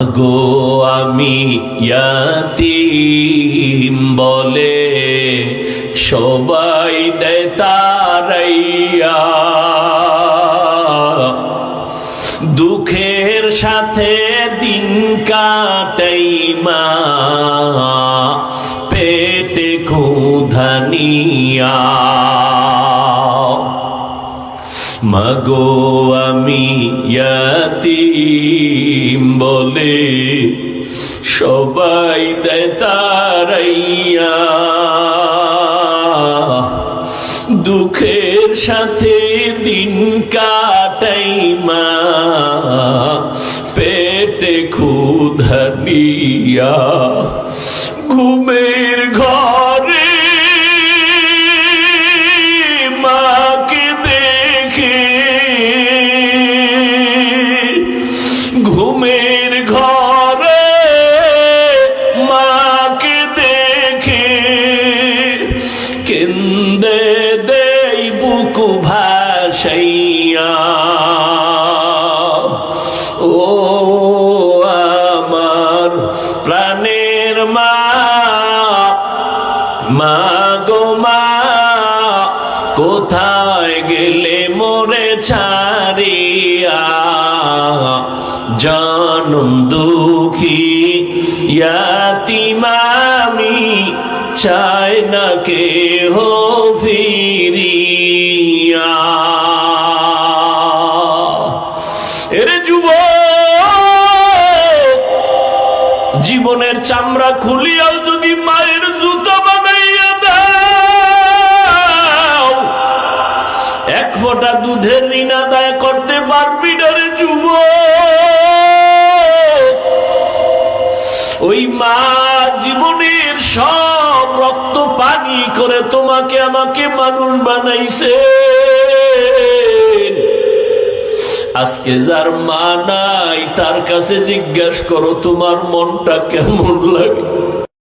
গো আমি ইয়াতিম বলে সবাই দেতারাইয়া দুঃখের সাথে দিন কাটাই মা পেটে ক্ষুধানিয়া মাগো আমি ইয়াতিম বলে সবাই দেয় তারাইয়া। দুঃখের সাথে দিন কাটাই মা, পেটে ক্ষুধানিয়া ঘুমের ঘরে কেন্দে দেই বুকু ভাসাইয়া। ও আমার প্রাণের মা মা গো মা, কোথায় গেলে মোরে ছাড়িয়া? জনম দুঃখী ইয়াতিমামি চাই না কে হো ফিরিয়া। এরে যুব জীবনের চামড়া খুলিয়াও যদি মায়ের জুতো বানাইয়া দাও, এক ফোঁটা দুধের ওই মা জীবনের সব রক্ত পানি করে তোমাকে আমাকে মানুষ বানাইছে আজকে যার মা নাই, তার কাছে জিজ্ঞাসা করো, তোমার মনটা কেমন লাগে?